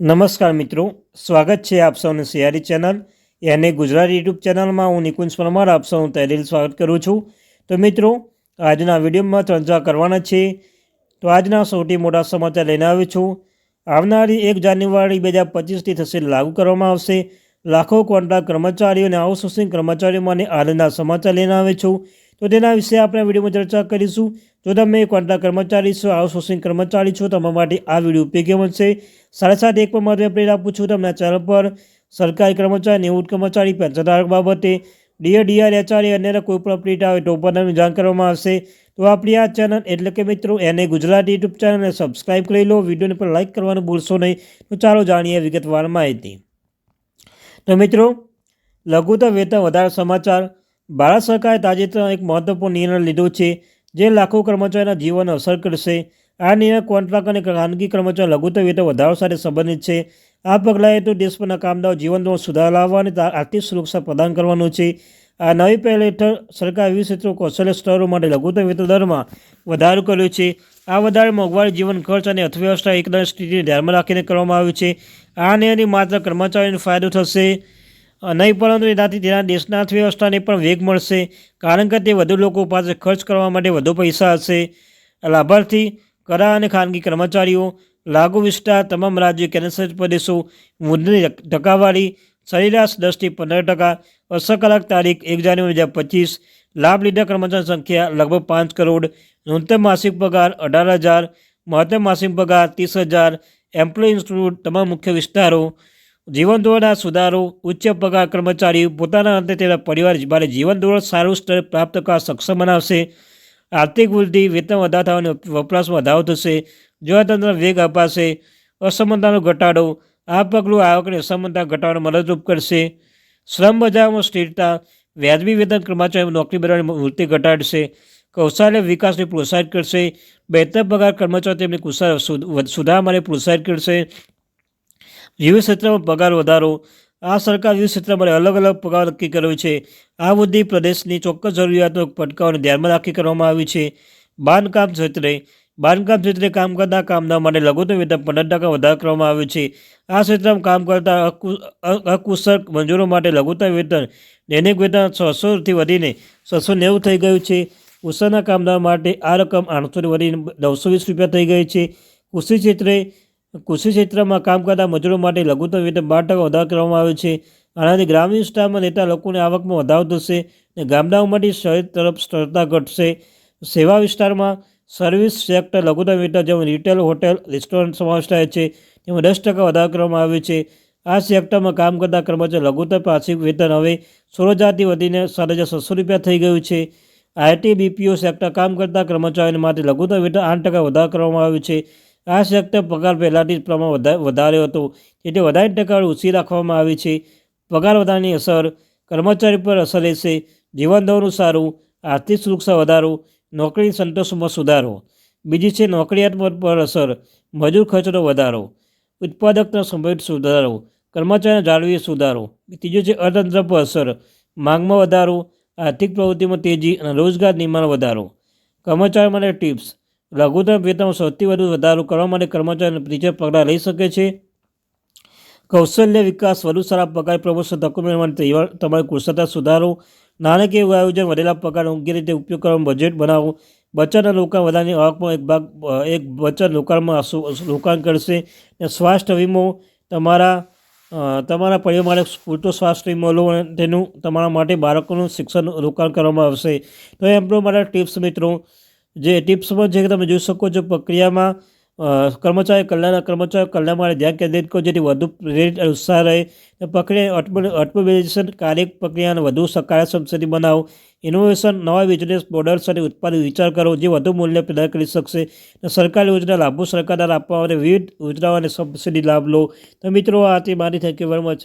નમસ્કાર મિત્રો, સ્વાગત છે આપ સૌને સિયારી ચેનલ, એને ગુજરાતી યુટ્યુબ ચેનલમાં હું નિકુંજ પરમાર, આપ સૌનું તહેદીલ સ્વાગત કરું છું. તો મિત્રો, આજના વિડીયોમાં ચર્ચા કરવાના છે. તો આજના સૌથી મોટા સમાચાર લઈને આવ્યો છું. આવનારી એક જાન્યુઆરી બે હજાર પચીસથી થશે લાગુ કરવામાં આવશે. લાખો કોન્ટ્રાક્ટ કર્મચારીઓ અને આઉટસોર્સિંગ કર્મચારીઓમાંને આનંદના સમાચાર લઈને આવે છું. તો તેના વિશે આપણે વિડીયોમાં ચર્ચા કરીશું. જો તમે કોન્ટ્રાક્ટ કર્મચારી છો આઉટસોર્સિંગ કર્મચારી છો, તમારા માટે આ વીડિયો ઉપયોગી બનશે. સાડા સાત એક પર મહત્વ અપડેટ આપું છું. તમને ચેનલ પર સરકારી કર્મચારી નિવૃત્ત કર્મચારી પેન્શનધારક બાબતે ડીઆર ડીઆર, એચઆરએ અન્ય કોઈ પણ અપડેટ આવે તો પણ જાણ કરવામાં આવશે. તો આપણી આ ચેનલ એટલે કે મિત્રો એને ગુજરાતી યુટ્યુબ ચેનલને સબસ્ક્રાઈબ કરી લો. વિડીયોને પણ લાઇક કરવાનું ભૂલશો નહીં. તો ચાલો જાણીએ વિગતવાર માહિતી. તો મિત્રો, લઘુત્તમ વેતન વધારા સમાચાર. ભારત સરકારે તાજેતરમાં એક મહત્વપૂર્ણ નિર્ણય લીધો છે, જે લાખો કર્મચારીના જીવનને અસર કરશે. આ નિર્ણય કોન્ટ્રાક્ટ અને ખાનગી કર્મચારી લઘુત્તમ વેતન વધારો સાથે સંબંધિત છે. આ પગલાં તો દેશભરના કામદારો જીવનમાં સુધાર લાવવા અને આર્થિક સુરક્ષા પ્રદાન કરવાનું છે. આ નવી પહેલ હેઠળ સરકાર વિવિધ ક્ષેત્રો, કૌશલ્ય સ્તરો માટે લઘુત્તમ વેતન દરમાં વધારો કર્યો છે. આ વધારે મોંઘવારી, જીવન ખર્ચ અને અર્થવ્યવસ્થા એકદમ સ્થિતિને ધ્યાનમાં રાખીને કરવામાં આવ્યું છે. આ નિર્ણયની માત્ર કર્મચારીઓને ફાયદો થશે. નહીં, પરંતુ એનાથી તેના દેશના અર્થવ્યવસ્થાને પણ વેગ મળશે, કારણ કે તે વધુ લોકો પાસે ખર્ચ કરવા માટે વધુ પૈસા હશે. લાભાર્થી, કરા અને ખાનગી કર્મચારીઓ, લાગુ વિસ્તાર તમામ રાજ્યો, કેન્દ્રશાસિત પ્રદેશો વૃદ્ધિની ટકાવારી સરેરાશ દસથી પંદર ટકા અસરકારક તારીખ એક જાન્યુઆરી બે હજાર પચીસ, લાભ લીધા કર્મચારી સંખ્યા લગભગ પાંચ કરોડ, ન્યૂનતમ માસિક પગાર અઢાર હજાર, મહત્તમ માસિક પગાર ત્રીસ હજાર, એમ્પ્લોય ઇન્સ્ટિટ્યૂટ, તમામ મુખ્ય વિસ્તારો જીવન ધોરણના સુધારો, ઉચ્ચ પગાર કર્મચારી પોતાના અંતે તેના પરિવાર મારે જીવન ધોરણ સારું સ્તર પ્રાપ્ત કરવા સક્ષમ બનાવશે. આર્થિક વૃદ્ધિ, વેતન વધારો થવાનો વપરાશમાં વધારો થશે. તંત્ર વેગ અપાશે. અસમાનતાનો ઘટાડો, આ પગલું આવકની અસમાનતા ઘટાડવામાં મદદરૂપ કરશે. શ્રમ બજારમાં સ્થિરતા, વ્યાજબી વેતન કર્મચારીઓ નોકરી બનાવવાની વૃત્તિ ઘટાડશે. કૌશલ્ય વિકાસને પ્રોત્સાહિત કરશે. બહેતર પગાર કર્મચારીઓ તેમની કુશળ સુધારવા માટે પ્રોત્સાહિત કરશે. વિવિધ ક્ષેત્રમાં પગાર વધારો, આ સરકાર વિવિધ ક્ષેત્ર માટે અલગ અલગ પગાર નક્કી કર્યો છે. આ વૃદ્ધિ પ્રદેશની ચોક્કસ જરૂરિયાતો પડકારોને ધ્યાનમાં રાખી કરવામાં આવી છે. બાંધકામ ક્ષેત્રે બાંધકામ ક્ષેત્રે કામ કરતા કામદાર માટે લઘુત્તમ વેતન પંદર ટકા વધારો કરવામાં આવ્યો છે. આ ક્ષેત્રમાં કામ કરતા અકુશળ મંજૂરો માટે લઘુત્તમ વેતન દૈનિક વેતન છસોથી વધીને છસો નેવું થઈ ગયું છે. કુશળના કામદાર માટે આ રકમ આઠસોથી વધીને નવસો વીસ રૂપિયા થઈ ગઈ છે. કૃષિ ક્ષેત્રે કૃષિ ક્ષેત્રમાં કામ કરતા મજૂરો માટે લઘુત્તમ વેતન બાર ટકા વધારો કરવામાં આવ્યો છે. આનાથી ગ્રામીણ વિસ્તારમાં રહેતા લોકોની આવકમાં વધારો થશે અને ગામડાઓમાંથી શહેર તરફ સ્થળતા ઘટશે. સેવા વિસ્તારમાં સર્વિસ સેક્ટર લઘુત્તમ વેતન જેમાં રિટેલ, હોટેલ, રેસ્ટોરન્ટ સમાવેશ થાય છે. તેમાં દસ ટકા વધારો કરવામાં આવ્યો છે. આ સેક્ટરમાં કામ કરતા કર્મચારી લઘુત્તમ પાક્ષિક વેતન હવે સોળ હજારથી વધીને સાત હજાર છસો રૂપિયા થઈ ગયું છે. આઈટી બીપીઓ સેક્ટર કામ કરતા કર્મચારીઓ માટે લઘુત્તમ વેતન આઠ ટકા વધારો કરવામાં આવ્યું છે. આ સેક્ટર પગાર પહેલાંથી જ પ્રમાણ વધાર્યો હતો. એટલે વધારે ટકા ઓછી રાખવામાં આવી છે. પગાર વધારાની અસર કર્મચારી પર અસર રહેશે. જીવન ધોરણ સારું, આર્થિક સુરક્ષા વધારો નોકરી સંતોષમાં સુધારો. બીજી છે નોકરિયાત પર અસર, મજૂર ખર્ચનો વધારો. ઉત્પાદકતા સંભવિત સુધારો, કર્મચારીને જાળવી સુધારો. ત્રીજું છે અર્થતંત્ર પર અસર, માંગમાં વધારો, આર્થિક પ્રવૃત્તિમાં તેજી અને રોજગાર નિર્માણ વધારો. કર્મચારી માટે ટિપ્સ. લઘુત્તમ વેતનમાં સૌથી વધુ વધારો કરવા માટે કર્મચારીને ત્રીજા પગલાં લઈ શકે છે. કૌશલ્ય વિકાસ, વધુ સારા પગાર, પ્રમોશન તકો મેળવવાની તમારી કુશળતા સુધારો, નાણાકીય આયોજન વધેલા પગાર યોગ્ય રીતે ઉપયોગ કરવાનું બજેટ બનાવો. બચત અને રોકાણ, વધારાની આવકમાં એક ભાગ, એક બચત રોકાણમાં રોકાણ કરશે. અને સ્વાસ્થ્ય વીમો, તમારા તમારા પરિવાર માટે પૂરતો સ્વાસ્થ્ય વીમો લો અને તેનું, તમારા માટે બાળકોનું શિક્ષણ રોકાણ કરવામાં આવશે. તો એમ માટે ટિપ્સ મિત્રો જે ટિપ્સમાં જે તમે જોઈ શકો છો પ્રક્રિયામાં કર્મચારી કલ્યાણ કર્મચારી કલ્યાણ માટે ધ્યાન કેન્દ્રિત કરો, જેથી વધુ પ્રેરિત અને ઉત્સાહ રહે. પ્રક્રિયા ઓટોમેટાઇઝેશન કાર્ય પ્રક્રિયાને વધુ સકારાત્મક સ્થિતિ બનાવો. ઇનોવેશન નવા બિઝનેસ મોડલ્સ અને ઉત્પાદન વિચાર કરો, જે વધુ મૂલ્ય પેદા કરી શકશે. સરકારી યોજના લાભો સરકાર દ્વારા આપવા માટે વિવિધ યોજનાઓ અને સબસિડી લાભ લો. તો મિત્રો, આ તે મારી. Thank you very much